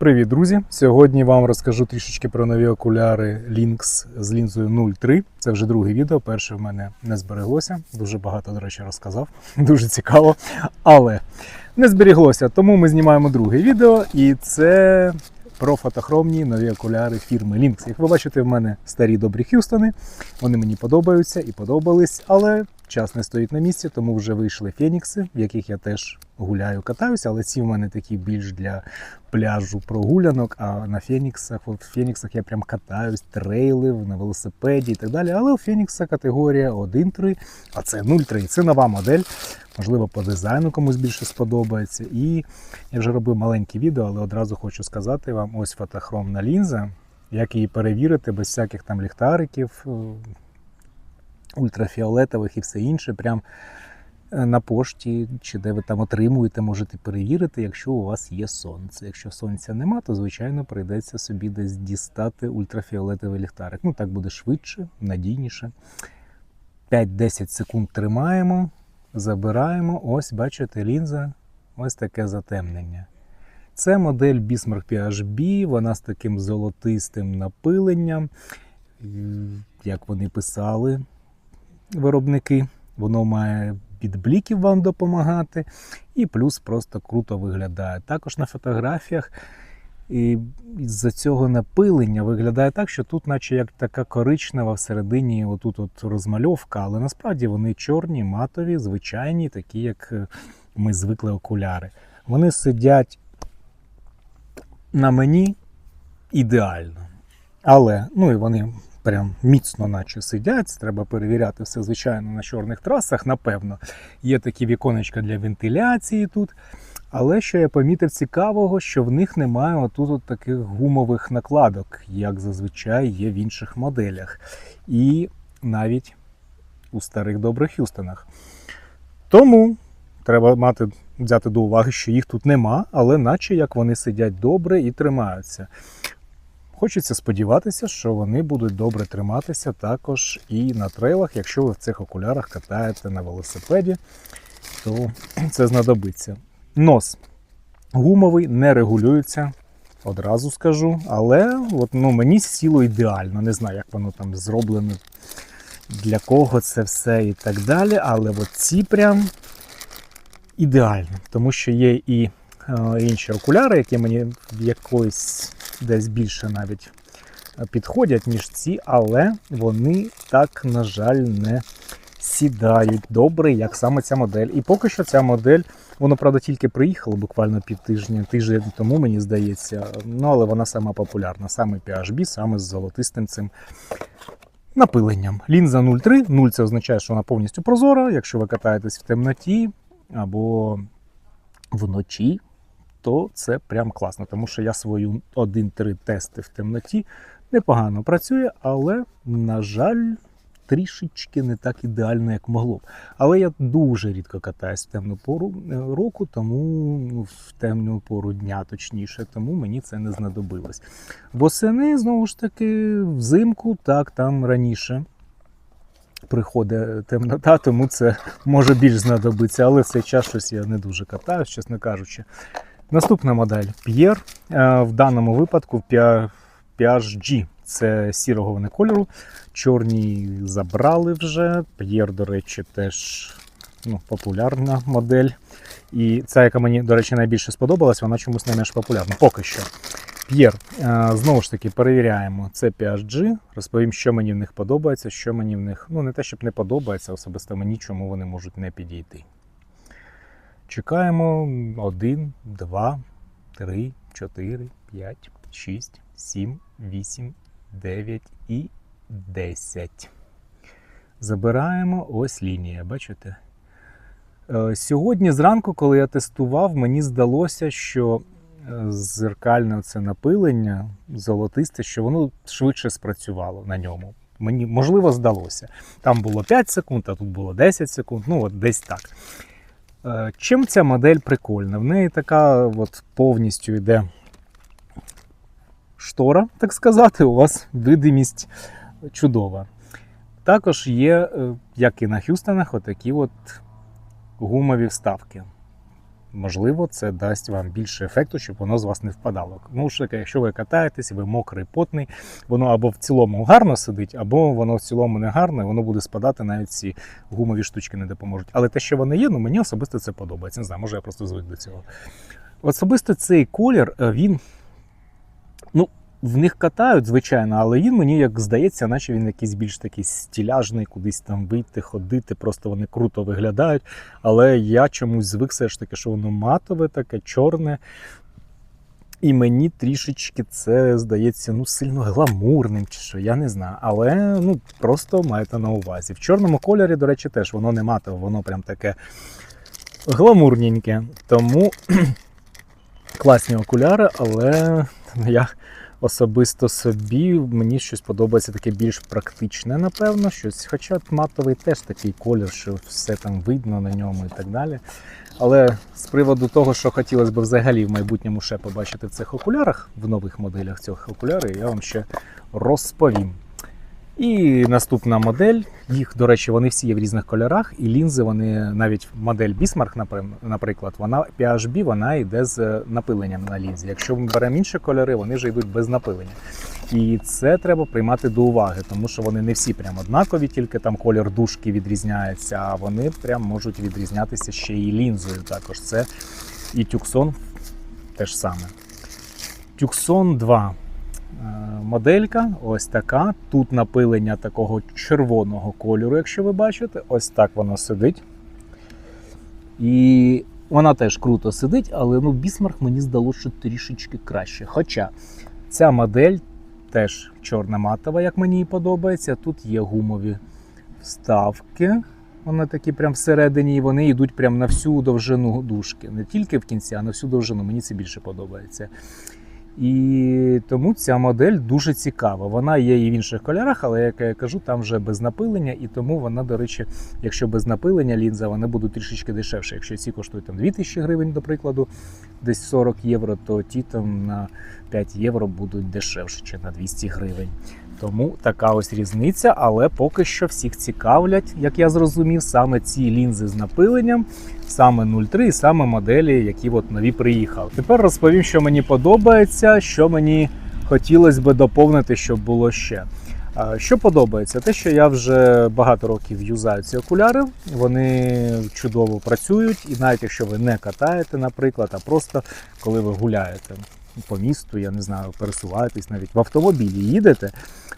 Привіт, друзі! Сьогодні вам розкажу трішечки про нові окуляри Lynx з лінзою 0.3. Це вже друге відео. Перше в мене не збереглося. Дуже багато, до речі, розказав. Дуже цікаво. Але не зберіглося. Тому ми знімаємо друге відео, і це про фотохромні нові окуляри фірми Lynx. Як ви бачите, в мене старі добрі Х'юстони. Вони мені подобаються і подобались, але час не стоїть на місці, тому вже вийшли фенікси, в яких я теж гуляю, катаюся, але ці в мене такі більш для пляжу прогулянок, а на Феніксах, от в Феніксах я прям катаюсь, трейлив на велосипеді і так далі. Але у Фенікса категорія 1.3, а це 0.3. Це нова модель. Можливо, по дизайну комусь більше сподобається. І я вже робив маленьке відео, але одразу хочу сказати вам: ось фотохромна лінза, як її перевірити без всяких там ліхтариків, ультрафіолетових і все інше. Прям е, на пошті чи де ви там отримуєте, можете перевірити, якщо у вас є сонце. Якщо сонця нема, то звичайно прийдеться собі десь дістати ультрафіолетовий ліхтарик. Ну так буде швидше, надійніше. 5-10 секунд тримаємо, забираємо. Ось, бачите, лінза, ось таке затемнення. Це модель Bismarck PHB, вона з таким золотистим напиленням, як вони писали виробники. Воно має від бліків вам допомагати, і плюс просто круто виглядає. Також на фотографіях і з-за цього напилення виглядає так, що тут, наче як така коричнева всередині, отут от розмальовка, але насправді вони чорні, матові, звичайні, такі, як е, ми звикли окуляри. Вони сидять на мені ідеально. Але, ну і вони прям міцно, наче сидять. Треба перевіряти все, звичайно, на чорних трасах. Напевно, є такі віконечка для вентиляції тут. Але що я помітив цікавого, що в них немає отут от таких гумових накладок, як зазвичай є в інших моделях. І навіть у старих добрих Х'юстонах. Тому треба мати, взяти до уваги, що їх тут нема, але наче як вони сидять добре і тримаються. Хочеться сподіватися, що вони будуть добре триматися також і на трейлах. Якщо ви в цих окулярах катаєте на велосипеді, то це знадобиться. Нос гумовий, не регулюється, одразу скажу. Але от, ну, мені сіло ідеально. Не знаю, як воно там зроблено, для кого це все і так далі. Але от ці прям ідеально, тому що є і е, інші окуляри, які мені в якоїсь десь більше навіть е, підходять, ніж ці, але вони так, на жаль, не сідають добре, як саме ця модель. І поки що ця модель, воно, правда, тільки приїхала буквально півтижня, тиждень тому, мені здається. Ну, але вона сама популярна, саме PHB, саме з золотистим цим напиленням. Лінза 0,3. 0 це означає, що вона повністю прозора. Якщо ви катаєтесь в темноті або вночі, то це прям класно, тому що я свою 1-3 тести в темноті непогано працює, але, на жаль, трішечки не так ідеально, як могло б. Але я дуже рідко катаюсь в темну пору е, року, тому ну, в темну пору дня, точніше, тому мені це не знадобилось. Восени, знову ж таки, взимку, так, там раніше. Приходить темнота, тому це може більш знадобиться, але в цей час щось я не дуже катаюсь, чесно кажучи. Наступна модель Pierre. Е, В даному випадку PHG. Це сірого вони кольору. Чорні забрали вже. Pierre, до речі, теж ну, популярна модель. І ця, яка мені, до речі, найбільше сподобалась, вона чомусь найменш популярна. Поки що. Pierre. Е, Знову ж таки, перевіряємо. Це PHG. Розповім, що мені в них подобається, що мені в них. Ну, не те, щоб не подобається, особисто мені, чому вони можуть не підійти. Чекаємо 1, 2, 3, 4, 5, 6, 7, 8, 9 і 10. Забираємо ось лінія, бачите? Е, Сьогодні зранку, коли я тестував, мені здалося, що е, зеркальне це напилення золотисте, що воно швидше спрацювало на ньому. Мені можливо здалося. Там було 5 секунд, а тут було 10 секунд. Ну, от десь так. Е, Чим ця модель прикольна? В неї така от повністю йде штора, так сказати, у вас видимість чудова. Також є, е, як і на Х'юстонах, отакі от гумові вставки. Можливо, це дасть вам більше ефекту, щоб воно з вас не впадало. Ну ж таки, якщо ви катаєтесь, ви мокрий, потний, воно або в цілому гарно сидить, або воно в цілому не гарне, воно буде спадати, навіть ці гумові штучки не допоможуть. Але те, що вони є, ну мені особисто це подобається. Не знаю, може я просто звик до цього. Особисто цей колір, е, він. Ну, в них катають, звичайно, але він мені як здається, наче він якийсь більш такий стіляжний, кудись там вийти, ходити. Просто вони круто виглядають. Але я чомусь звик все ж таки, що воно матове, таке чорне. І мені трішечки це здається ну, сильно гламурним чи що, я не знаю. Але ну, просто маєте на увазі. В чорному кольорі, до речі, теж воно не матове, воно прям таке гламурненьке. Тому класні окуляри, але я особисто собі мені щось подобається таке більш практичне, напевно. Щось. Хоча матовий теж такий колір, що все там видно на ньому і так далі. Але з приводу того, що хотілося б взагалі в майбутньому ще побачити в цих окулярах, в нових моделях цих окулярів, я вам ще розповім. І наступна модель. Їх, до речі, вони всі є в різних кольорах, і лінзи, вони навіть модель Bismarck, наприклад, вона PHB, вона йде з напиленням на лінзі. Якщо ми беремо інші кольори, вони вже йдуть без напилення. І це треба приймати до уваги, тому що вони не всі прям однакові, тільки там колір дужки відрізняється, а вони прям можуть відрізнятися ще і лінзою. Також це і Tucson теж саме. Tucson 2. Е, Моделька ось така. Тут напилення такого червоного кольору, якщо ви бачите, ось так воно сидить. І вона теж круто сидить, але ну, Бісмарк мені здалося, що трішечки краще. Хоча ця модель теж чорна матова, як мені і подобається. Тут є гумові вставки. Вони такі прям всередині, і вони йдуть прям на всю довжину дужки. Не тільки в кінці, а на всю довжину. Мені це більше подобається. І тому ця модель дуже цікава. Вона є і в інших кольорах, але як я кажу, там вже без напилення, і тому вона, до речі, якщо без напилення лінза, вони будуть трішечки дешевше. Якщо ці коштують там 2000 гривень, до прикладу, десь 40 євро, то ті там на 5 євро будуть дешевше, чи на 200 гривень. Тому така ось різниця, але поки що всіх цікавлять, як я зрозумів, саме ці лінзи з напиленням, саме 0,3 і саме моделі, які от нові приїхали. Тепер розповім, що мені подобається, що мені хотілося би доповнити, щоб було ще. Що подобається? Те, що я вже багато років юзаю ці окуляри, вони чудово працюють, і навіть якщо ви не катаєте, наприклад, а просто коли ви гуляєте по місту, я не знаю, пересуваєтесь навіть в автомобілі їдете.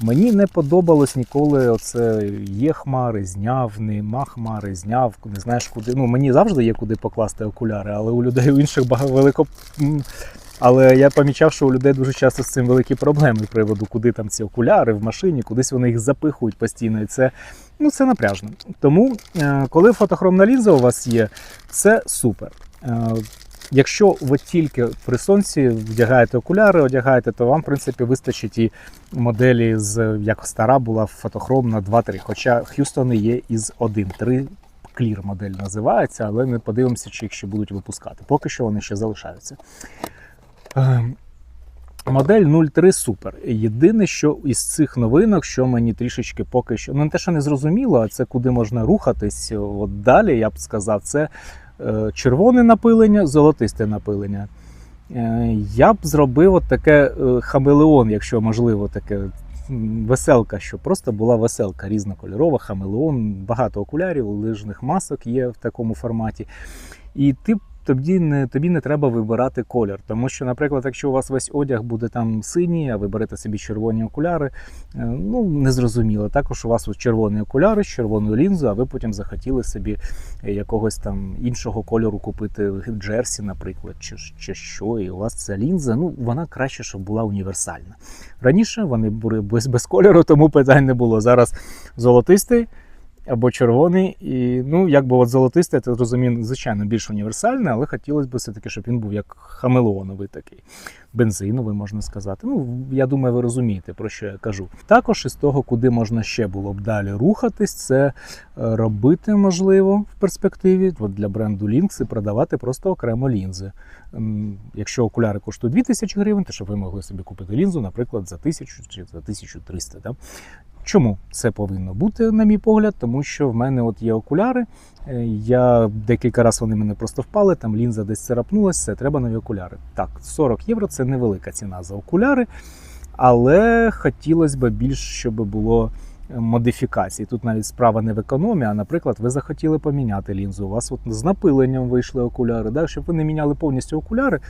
Мені не подобалось ніколи оце є хмари, зняв, нема хмари, зняв, не знаєш куди. Ну мені завжди є куди покласти окуляри, але у людей у інших багато велико. Але я помічав, що у людей дуже часто з цим великі проблеми з приводу, куди там ці окуляри в машині, кудись вони їх запихують постійно. І це, ну, це напряжно. Тому, е, коли фотохромна лінза у вас є, це супер. Якщо ви тільки при сонці вдягаєте окуляри, одягаєте, то вам, в принципі, вистачить і моделі з як стара була фотохромна 2-3. Хоча Х'юстони є із 1-3. Clear модель називається, але ми подивимося, чи їх ще будуть випускати. Поки що вони ще залишаються. Ем, Модель 03 супер. Єдине, що із цих новинок, що мені трішечки поки що, ну не те, що не зрозуміло, а це куди можна рухатись. От далі, я б сказав, це червоне напилення, золотисте напилення. Е, Я б зробив от таке е, хамелеон, якщо можливо, таке веселка, що просто була веселка різнокольорова, хамелеон, багато окулярів, лижних масок є в такому форматі. І ти тобі не, тобі не треба вибирати колір. Тому що, наприклад, якщо у вас весь одяг буде там синій, а ви берете собі червоні окуляри, е, ну незрозуміло. Також у вас червоні окуляри з червоною лінзою, а ви потім захотіли собі якогось там іншого кольору купити джерсі, наприклад, чи, чи що, і у вас ця лінза, ну вона краще, щоб була універсальна. Раніше вони були без, без кольору, тому питань не було. Зараз золотистий або червоний. І ну, якби от золотистий, я розумію, звичайно, більш універсальний, але хотілося б все-таки, щоб він був як хамелеоновий такий, бензиновий, можна сказати. Ну, я думаю, ви розумієте, про що я кажу. Також із того, куди можна ще було б далі рухатись, це е, робити можливо в перспективі от для бренду Lynx і продавати просто окремо лінзи. Якщо окуляри коштують 2000 гривень, то щоб ви могли собі купити лінзу, наприклад, за 1000 чи за 1300. Да? Чому це повинно бути, на мій погляд? Тому що в мене от є окуляри. е, Я декілька разів вони мене просто впали, там лінза десь царапнулася, це треба нові окуляри. Так, 40 євро це невелика ціна за окуляри, але хотілося б більш, щоб було е, модифікацій. Тут навіть справа не в економії, а, наприклад, ви захотіли поміняти лінзу. У вас от з напиленням вийшли окуляри. Да? Щоб ви не міняли повністю окуляри,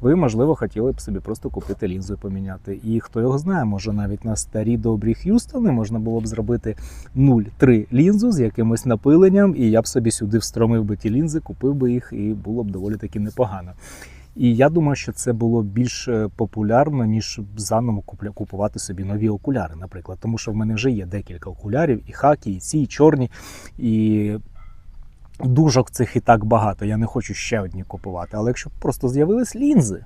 ви, можливо, хотіли б собі просто купити лінзу і поміняти. І хто його знає, може навіть на старі добрі Х'юстони можна було б зробити 0,3 лінзу з якимось напиленням, і я б собі сюди встромив би ті лінзи, купив би їх, і було б доволі таки непогано. І я думаю, що це було більш е, популярно, ніж заново купувати собі нові окуляри, наприклад. Тому що в мене вже є декілька окулярів, і хакі, і ці, і чорні, і дужок цих і так багато. Я не хочу ще одні купувати. Але якщо б просто з'явились лінзи,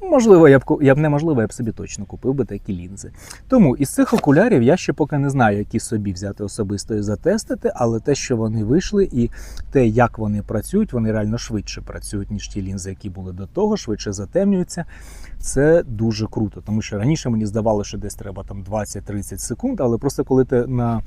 можливо, я б я б неможливо, я б собі точно купив би такі лінзи. Тому із цих окулярів я ще поки не знаю, які собі взяти особисто і затестити, але те, що вони вийшли, і те, як вони працюють, вони реально швидше працюють, ніж ті лінзи, які були до того, швидше затемнюються. Це дуже круто, тому що раніше мені здавалося, що десь треба там 20-30 секунд, але просто коли ти на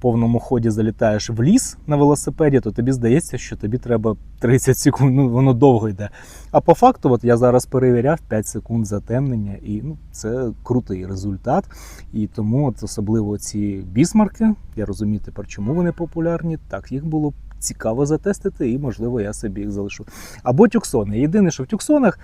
повному ході залітаєш в ліс на велосипеді, то тобі здається, що тобі треба 30 секунд, ну воно довго йде. А по факту, от я зараз перевіряв 5 секунд затемнення, і ну, це крутий результат. І тому от особливо ці бісмарки, я розумію тепер, чому вони популярні. Так, їх було цікаво затестити, і можливо я собі їх залишу. Або тюксони. Єдине, що в тюксонах.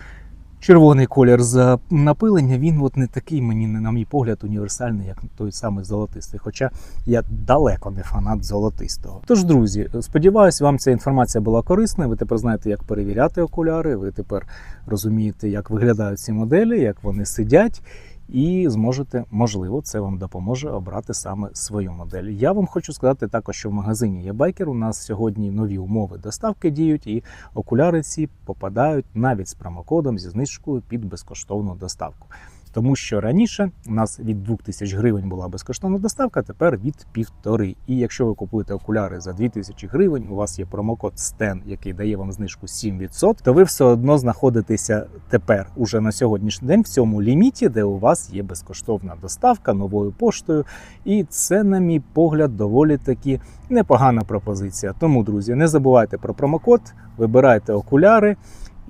Червоний колір за напилення, він от не такий мені, на мій погляд, універсальний, як той самий золотистий. Хоча я далеко не фанат золотистого. Тож, друзі, сподіваюся, вам ця інформація була корисна. Ви тепер знаєте, як перевіряти окуляри. Ви тепер розумієте, як виглядають ці моделі, як вони сидять. І зможете, можливо, це вам допоможе обрати саме свою модель. Я вам хочу сказати також, що в магазині є байкер. У нас сьогодні нові умови доставки діють, і окуляри ці попадають навіть з промокодом зі знижкою під безкоштовну доставку. Тому що раніше у нас від 2000 гривень була безкоштовна доставка, тепер від півтори. І якщо ви купуєте окуляри за 2000 гривень, у вас є промокод STEN, який дає вам знижку 7%, то ви все одно знаходитеся тепер уже на сьогоднішній день в цьому ліміті, де у вас є безкоштовна доставка новою поштою. І це, на мій погляд, доволі таки непогана пропозиція. Тому, друзі, не забувайте про промокод, вибирайте окуляри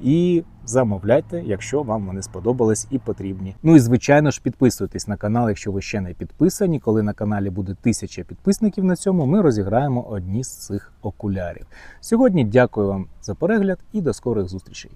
і замовляйте, якщо вам вони сподобались і потрібні. Ну і звичайно ж підписуйтесь на канал, якщо ви ще не підписані. Коли на каналі буде тисяча підписників на цьому, ми розіграємо одні з цих окулярів. Сьогодні дякую вам за перегляд і до скорих зустрічей.